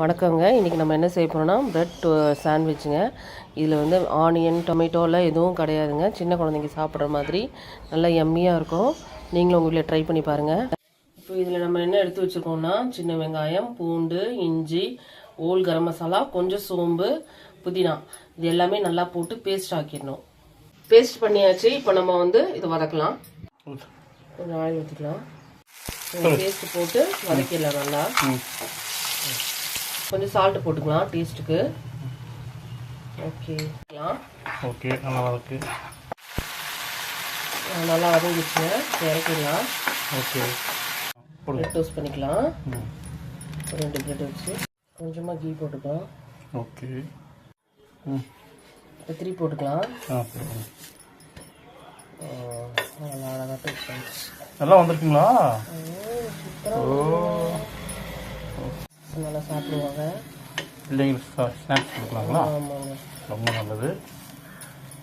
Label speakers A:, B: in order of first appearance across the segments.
A: வணக்கங்க. இன்றைக்கி நம்ம என்ன செய்ய போகிறோம்னா ப்ரெட் சாண்ட்விச்சுங்க இதில் வந்து ஆனியன் டொமேட்டோலாம் எதுவும் கிடையாதுங்க. சின்ன குழந்தைங்க சாப்பிட்ற மாதிரி நல்லா எம்மியாக இருக்கும். நீங்களும் உங்கள் வீட்டில் ட்ரை பண்ணி பாருங்கள் இப்போ இதில் நம்ம என்ன எடுத்து வச்சுருக்கோம்னா சின்ன வெங்காயம் பூண்டு இஞ்சி ஓல் கரம் மசாலா கொஞ்சம் சோம்பு புதினா. இது எல்லாமே நல்லா போட்டு பேஸ்ட் ஆக்கிடணும். பேஸ்ட் பண்ணியாச்சு. இப்போ நம்ம வந்து இதை வதக்கலாம். கொஞ்சம் ஆயில் ஊற்றிக்கலாம் பேஸ்ட் போட்டு வதக்கிடலாம் நல்லா. கொஞ்சம் சால்ட் போட்டுக்கலாம் டேஸ்ட்டுக்கு ஓகே
B: ஓகே நல்லா இருக்கு
A: நல்லா வதங்கிடுச்சுங்க இறக்கிடலாம்.
B: ஓகே
A: பிரெட் டோஸ்ட் பண்ணிக்கலாம். ரெண்டு பிரெட் வச்சு. கொஞ்சமாக கீ போட்டுக்கலாம்.
B: ஓகே ம்.
A: கத்திரி போட்டுக்கலாம். நல்லா அழகாக டோஸ்ட் பண்ணிச்சு
B: நல்லா வந்திருக்குங்களா? ஓ.
A: நல்லா சாப்பிடுவாங்க.
B: பிள்ளைங்களுக்கு ஸ்நாக்ஸ் கொடுக்கலாங்களா? ரொம்ப நல்லது.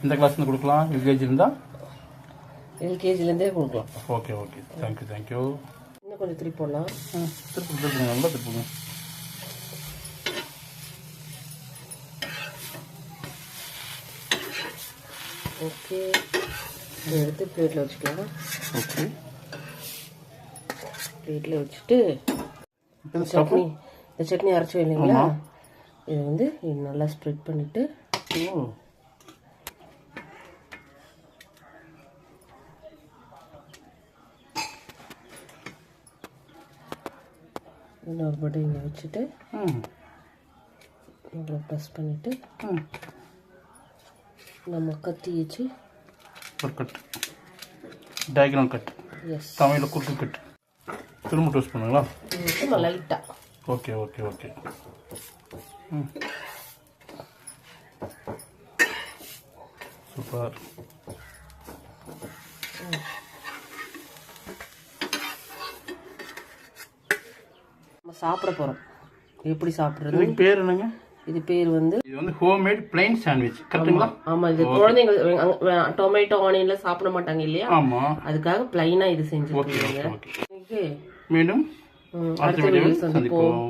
B: இந்த கிளாஸ்லேருந்து கொடுக்கலாம். யூகேஜி இருந்தால்
A: எல்கேஜிலேருந்தே கொடுக்கலாம்.
B: ஓகே ஓகே தேங்க்யூ தேங்க்யூ
A: இன்னும் கொஞ்சம் திருப்பி போடலாம்.
B: திருப்பி திருப்புங்க நல்லா திருப்புங்க
A: ஓகே இதை எடுத்து பிளேட்டில் வச்சுக்கலாம்?
B: ஓகே
A: பிளேட்டில் வச்சுட்டு சட்னி. இந்த சட்னி அரைச்சி இல்லைங்களா இதை வந்து நல்லா ஸ்ப்ரெட் பண்ணிவிட்டு இன்னொரு பட்டை இங்கே வச்சுட்டு இவ்வளோ ப்ரெஸ் பண்ணிவிட்டு நம்ம கத்தி வச்சு
B: ஒரு கட் டயக்ராம் கட்
A: எஸ்
B: தமிழில் குறுக்கு கட் திரும்ப டோஸ்ட் பண்ணுங்களா?
A: லைட்டாக
B: ஓகே ஓகே ஓகே. ம். சூப்பர்.
A: நம்ம சாப்பிட போகிறோம் எப்படி சாப்பிட்றது?
B: இதுக்கு பேர் என்னங்க?
A: இது பேர் வந்து
B: இது வந்து ஹோம்மேட் பிளைன் சாண்ட்விச் கரெக்டுங்களா
A: ஆமாம் இது குழந்தைங்க டொமேட்டோ ஆனியன்லாம் சாப்பிட மாட்டாங்க இல்லையா?
B: ஆமாம்
A: அதுக்காக பிளைனாக இது செஞ்சுருக்கீங்க.
B: Okay okay
A: 음,
B: 아르테미님 선있고